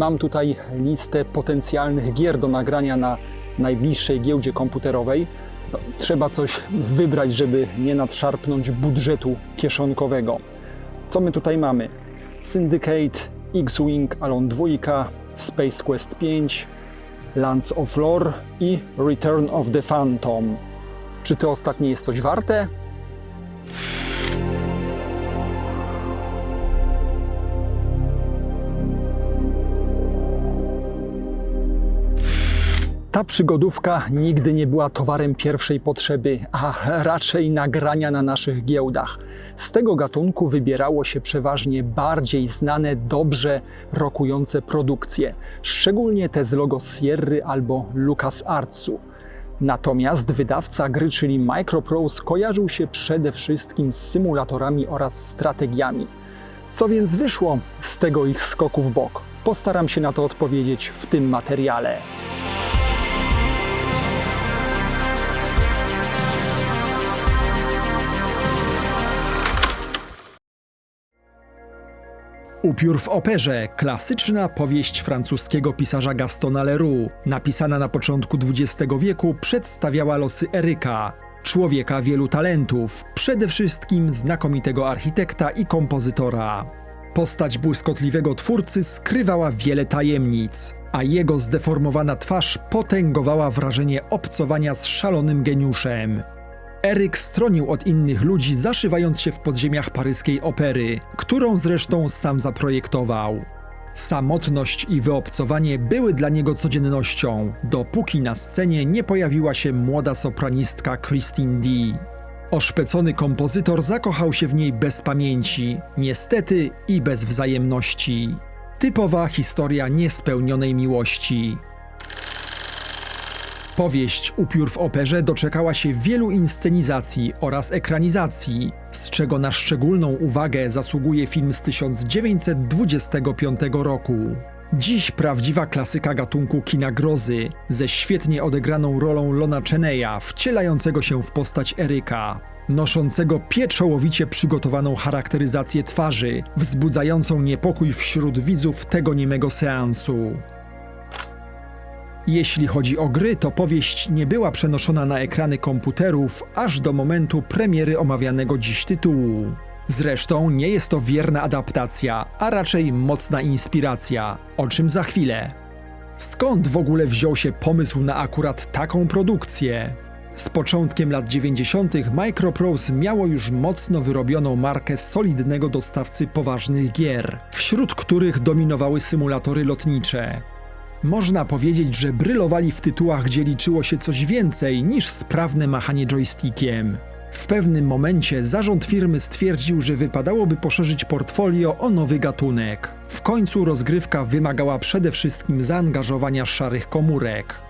Mam tutaj listę potencjalnych gier do nagrania na najbliższej giełdzie komputerowej. No, trzeba coś wybrać, żeby nie nadszarpnąć budżetu kieszonkowego. Co my tutaj mamy? Syndicate, X-Wing, Alon 2, Space Quest 5, Lands of Lore i Return of the Phantom. Czy to ostatnie jest coś warte? Ta przygodówka nigdy nie była towarem pierwszej potrzeby, a raczej nagrania na naszych giełdach. Z tego gatunku wybierało się przeważnie bardziej znane, dobrze rokujące produkcje, szczególnie te z logo Sierry albo LucasArtsu. Natomiast wydawca gry, czyli Microprose, kojarzył się przede wszystkim z symulatorami oraz strategiami. Co więc wyszło z tego ich skoku w bok? Postaram się na to odpowiedzieć w tym materiale. Upiór w operze, klasyczna powieść francuskiego pisarza Gastona Leroux, napisana na początku XX wieku, przedstawiała losy Eryka, człowieka wielu talentów, przede wszystkim znakomitego architekta i kompozytora. Postać błyskotliwego twórcy skrywała wiele tajemnic, a jego zdeformowana twarz potęgowała wrażenie obcowania z szalonym geniuszem. Eryk stronił od innych ludzi, zaszywając się w podziemiach paryskiej opery, którą zresztą sam zaprojektował. Samotność i wyobcowanie były dla niego codziennością, dopóki na scenie nie pojawiła się młoda sopranistka Christine D. Oszpecony kompozytor zakochał się w niej bez pamięci, niestety i bez wzajemności. Typowa historia niespełnionej miłości. Powieść Upiór w operze doczekała się wielu inscenizacji oraz ekranizacji, z czego na szczególną uwagę zasługuje film z 1925 roku. Dziś prawdziwa klasyka gatunku kina grozy, ze świetnie odegraną rolą Lona Cheneya, wcielającego się w postać Eryka, noszącego pieczołowicie przygotowaną charakteryzację twarzy, wzbudzającą niepokój wśród widzów tego niemego seansu. Jeśli chodzi o gry, to powieść nie była przenoszona na ekrany komputerów aż do momentu premiery omawianego dziś tytułu. Zresztą nie jest to wierna adaptacja, a raczej mocna inspiracja, o czym za chwilę. Skąd w ogóle wziął się pomysł na akurat taką produkcję? Z początkiem lat 90. Microprose miało już mocno wyrobioną markę solidnego dostawcy poważnych gier, wśród których dominowały symulatory lotnicze. Można powiedzieć, że brylowali w tytułach, gdzie liczyło się coś więcej niż sprawne machanie joystickiem. W pewnym momencie zarząd firmy stwierdził, że wypadałoby poszerzyć portfolio o nowy gatunek. W końcu rozgrywka wymagała przede wszystkim zaangażowania szarych komórek.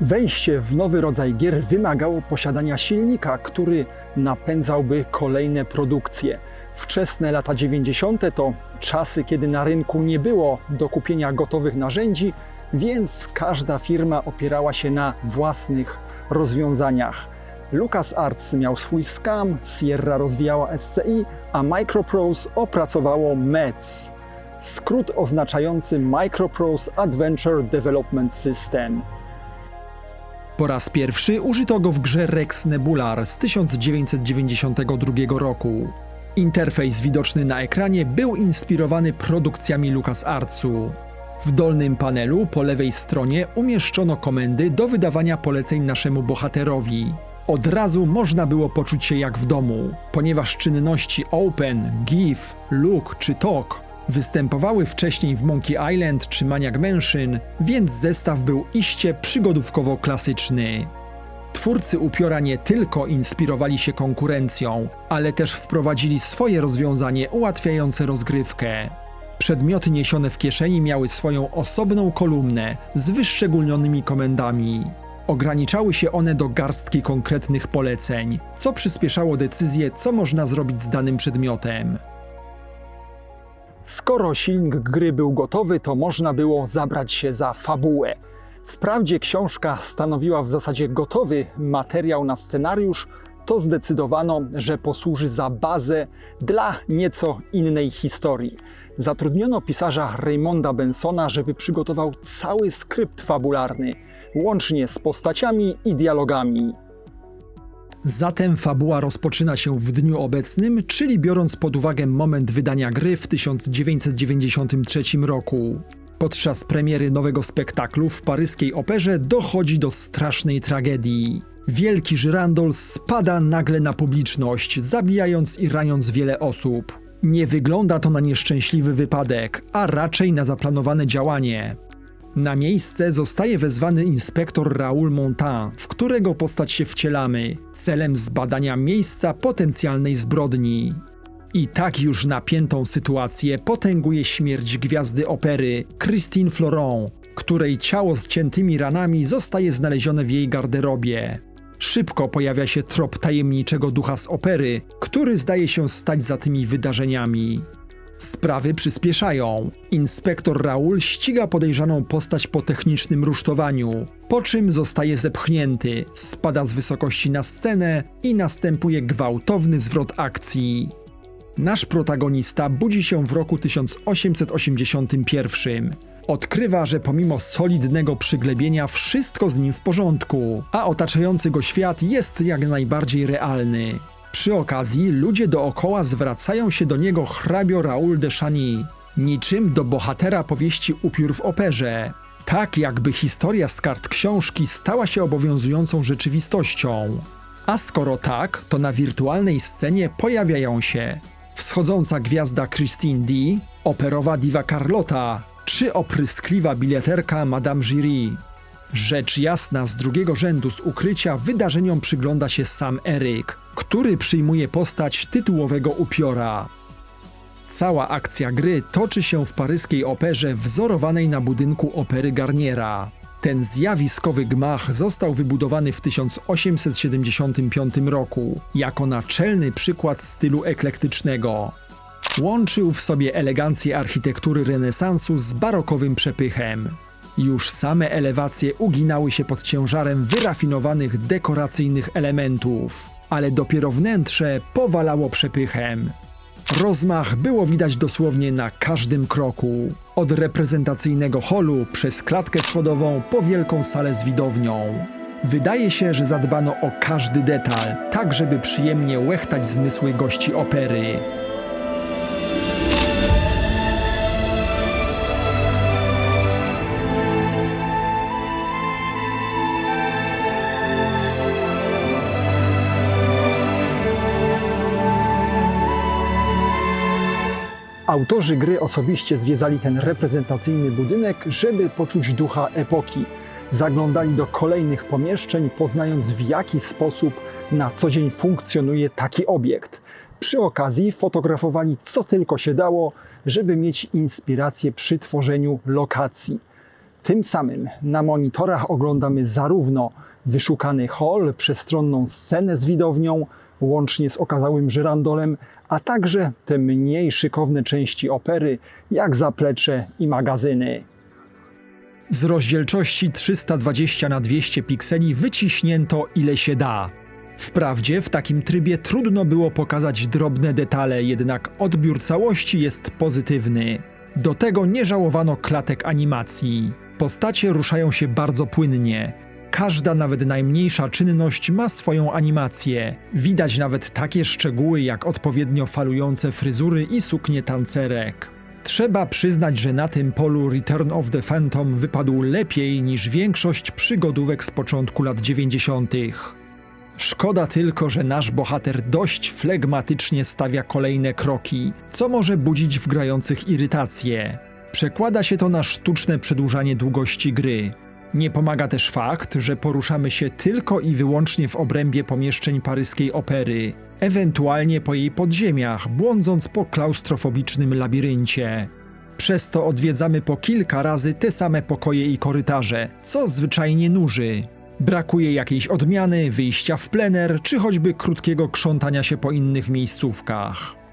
Wejście w nowy rodzaj gier wymagało posiadania silnika, który napędzałby kolejne produkcje. Wczesne lata 90. to czasy, kiedy na rynku nie było do kupienia gotowych narzędzi, więc każda firma opierała się na własnych rozwiązaniach. LucasArts miał swój SCAM, Sierra rozwijała SCI, a Microprose opracowało METS, skrót oznaczający Microprose Adventure Development System. Po raz pierwszy użyto go w grze Rex Nebular z 1992 roku. Interfejs widoczny na ekranie był inspirowany produkcjami LucasArtsu. W dolnym panelu po lewej stronie umieszczono komendy do wydawania poleceń naszemu bohaterowi. Od razu można było poczuć się jak w domu, ponieważ czynności Open, Give, Look czy Talk występowały wcześniej w Monkey Island czy Maniac Mansion, więc zestaw był iście przygodówkowo klasyczny. Twórcy upiora nie tylko inspirowali się konkurencją, ale też wprowadzili swoje rozwiązanie ułatwiające rozgrywkę. Przedmioty niesione w kieszeni miały swoją osobną kolumnę z wyszczególnionymi komendami. Ograniczały się one do garstki konkretnych poleceń, co przyspieszało decyzję, co można zrobić z danym przedmiotem. Skoro silnik gry był gotowy, to można było zabrać się za fabułę. Wprawdzie książka stanowiła w zasadzie gotowy materiał na scenariusz, to zdecydowano, że posłuży za bazę dla nieco innej historii. Zatrudniono pisarza Raymonda Bensona, żeby przygotował cały skrypt fabularny, łącznie z postaciami i dialogami. Zatem fabuła rozpoczyna się w dniu obecnym, czyli biorąc pod uwagę moment wydania gry w 1993 roku. Podczas premiery nowego spektaklu w paryskiej operze dochodzi do strasznej tragedii. Wielki żyrandol spada nagle na publiczność, zabijając i raniąc wiele osób. Nie wygląda to na nieszczęśliwy wypadek, a raczej na zaplanowane działanie. Na miejsce zostaje wezwany inspektor Raoul Montin, w którego postać się wcielamy, celem zbadania miejsca potencjalnej zbrodni. I tak już napiętą sytuację potęguje śmierć gwiazdy opery Christine Floron, której ciało z ciętymi ranami zostaje znalezione w jej garderobie. Szybko pojawia się trop tajemniczego ducha z opery, który zdaje się stać za tymi wydarzeniami. Sprawy przyspieszają. Inspektor Raul ściga podejrzaną postać po technicznym rusztowaniu, po czym zostaje zepchnięty, spada z wysokości na scenę i następuje gwałtowny zwrot akcji. Nasz protagonista budzi się w roku 1881. Odkrywa, że pomimo solidnego przyglebienia wszystko z nim w porządku, a otaczający go świat jest jak najbardziej realny. Przy okazji ludzie dookoła zwracają się do niego hrabio Raoul de Chany, niczym do bohatera powieści Upiór w operze. Tak jakby historia z kart książki stała się obowiązującą rzeczywistością. A skoro tak, to na wirtualnej scenie pojawiają się wschodząca gwiazda Christine D, operowa diwa Carlota, czy opryskliwa bileterka Madame Giry. Rzecz jasna, z drugiego rzędu z ukrycia wydarzeniom przygląda się sam Eryk, który przyjmuje postać tytułowego upiora. Cała akcja gry toczy się w paryskiej operze wzorowanej na budynku opery Garniera. Ten zjawiskowy gmach został wybudowany w 1875 roku jako naczelny przykład stylu eklektycznego. Łączył w sobie elegancję architektury renesansu z barokowym przepychem. Już same elewacje uginały się pod ciężarem wyrafinowanych dekoracyjnych elementów, ale dopiero wnętrze powalało przepychem. Rozmach było widać dosłownie na każdym kroku. Od reprezentacyjnego holu przez klatkę schodową po wielką salę z widownią. Wydaje się, że zadbano o każdy detal, tak żeby przyjemnie łechtać zmysły gości opery. Autorzy gry osobiście zwiedzali ten reprezentacyjny budynek, żeby poczuć ducha epoki. Zaglądali do kolejnych pomieszczeń, poznając w jaki sposób na co dzień funkcjonuje taki obiekt. Przy okazji fotografowali co tylko się dało, żeby mieć inspirację przy tworzeniu lokacji. Tym samym na monitorach oglądamy zarówno wyszukany hall, przestronną scenę z widownią, łącznie z okazałym żyrandolem, a także te mniej szykowne części opery, jak zaplecze i magazyny. Z rozdzielczości 320 na 200 pikseli wyciśnięto ile się da. Wprawdzie w takim trybie trudno było pokazać drobne detale, jednak odbiór całości jest pozytywny. Do tego nie żałowano klatek animacji. Postacie ruszają się bardzo płynnie. Każda, nawet najmniejsza czynność ma swoją animację. Widać nawet takie szczegóły jak odpowiednio falujące fryzury i suknie tancerek. Trzeba przyznać, że na tym polu Return of the Phantom wypadł lepiej niż większość przygodówek z początku lat 90. Szkoda tylko, że nasz bohater dość flegmatycznie stawia kolejne kroki, co może budzić w grających irytację. Przekłada się to na sztuczne przedłużanie długości gry. Nie pomaga też fakt, że poruszamy się tylko i wyłącznie w obrębie pomieszczeń paryskiej opery, ewentualnie po jej podziemiach, błądząc po klaustrofobicznym labiryncie. Przez to odwiedzamy po kilka razy te same pokoje i korytarze, co zwyczajnie nuży. Brakuje jakiejś odmiany, wyjścia w plener, czy choćby krótkiego krzątania się po innych miejscówkach.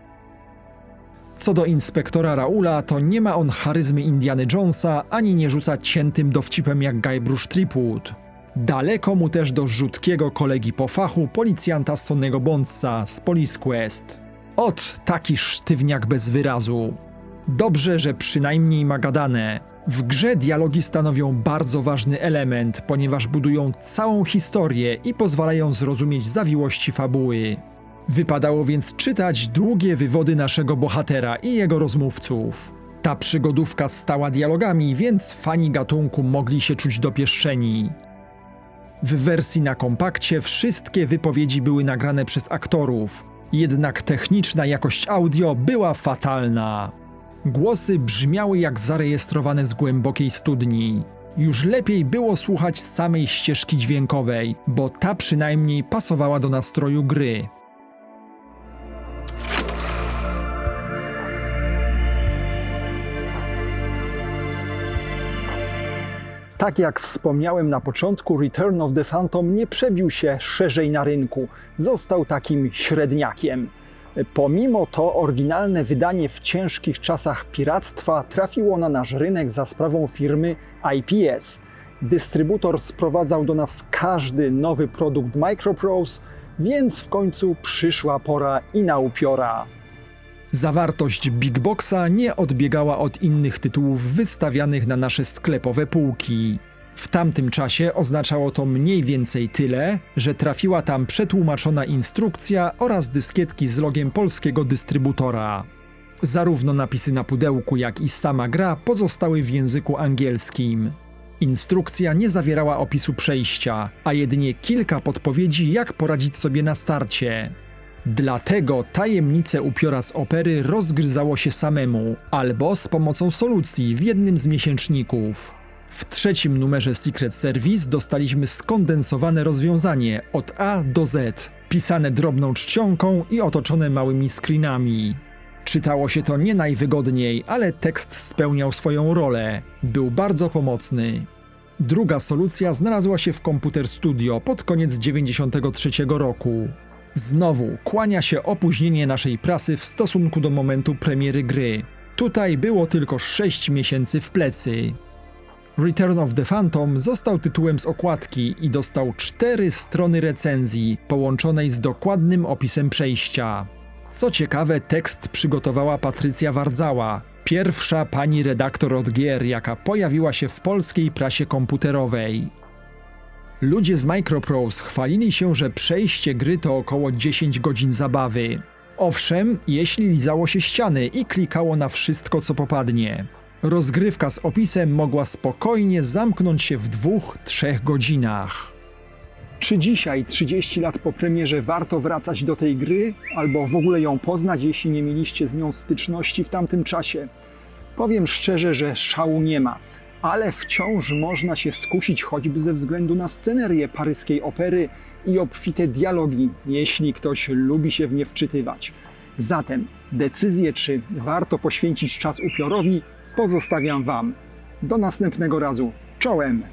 Co do inspektora Raula, to nie ma on charyzmy Indiany Jonesa, ani nie rzuca ciętym dowcipem jak Guybrush Threepwood. Daleko mu też do rzutkiego kolegi po fachu, policjanta Sonnego Bondsa z Police Quest. Ot, taki sztywniak bez wyrazu. Dobrze, że przynajmniej ma gadane. W grze dialogi stanowią bardzo ważny element, ponieważ budują całą historię i pozwalają zrozumieć zawiłości fabuły. Wypadało więc czytać długie wywody naszego bohatera i jego rozmówców. Ta przygodówka stała dialogami, więc fani gatunku mogli się czuć dopieszczeni. W wersji na kompakcie wszystkie wypowiedzi były nagrane przez aktorów, jednak techniczna jakość audio była fatalna. Głosy brzmiały jak zarejestrowane z głębokiej studni. Już lepiej było słuchać samej ścieżki dźwiękowej, bo ta przynajmniej pasowała do nastroju gry. Tak jak wspomniałem na początku, Return of the Phantom nie przebił się szerzej na rynku. Został takim średniakiem. Pomimo to oryginalne wydanie w ciężkich czasach piractwa trafiło na nasz rynek za sprawą firmy IPS. Dystrybutor sprowadzał do nas każdy nowy produkt Microprose, więc w końcu przyszła pora i na upiora. Zawartość Big Boxa nie odbiegała od innych tytułów wystawianych na nasze sklepowe półki. W tamtym czasie oznaczało to mniej więcej tyle, że trafiła tam przetłumaczona instrukcja oraz dyskietki z logiem polskiego dystrybutora. Zarówno napisy na pudełku, jak i sama gra pozostały w języku angielskim. Instrukcja nie zawierała opisu przejścia, a jedynie kilka podpowiedzi, jak poradzić sobie na starcie. Dlatego tajemnice upiora z opery rozgryzało się samemu, albo z pomocą solucji w jednym z miesięczników. W trzecim numerze Secret Service dostaliśmy skondensowane rozwiązanie od A do Z, pisane drobną czcionką i otoczone małymi screenami. Czytało się to nie najwygodniej, ale tekst spełniał swoją rolę. Był bardzo pomocny. Druga solucja znalazła się w Computer Studio pod koniec 93 roku. Znowu kłania się opóźnienie naszej prasy w stosunku do momentu premiery gry. Tutaj było tylko 6 miesięcy w plecy. Return of the Phantom został tytułem z okładki i dostał cztery strony recenzji, połączonej z dokładnym opisem przejścia. Co ciekawe, tekst przygotowała Patrycja Wardzała, pierwsza pani redaktor od gier, jaka pojawiła się w polskiej prasie komputerowej. Ludzie z Microprose chwalili się, że przejście gry to około 10 godzin zabawy. Owszem, jeśli lizało się ściany i klikało na wszystko, co popadnie. Rozgrywka z opisem mogła spokojnie zamknąć się w dwóch, trzech godzinach. Czy dzisiaj, 30 lat po premierze, warto wracać do tej gry, albo w ogóle ją poznać, jeśli nie mieliście z nią styczności w tamtym czasie? Powiem szczerze, że szału nie ma, ale wciąż można się skusić choćby ze względu na scenerię paryskiej opery i obfite dialogi, jeśli ktoś lubi się w nie wczytywać. Zatem decyzję, czy warto poświęcić czas upiorowi, pozostawiam Wam. Do następnego razu. Czołem!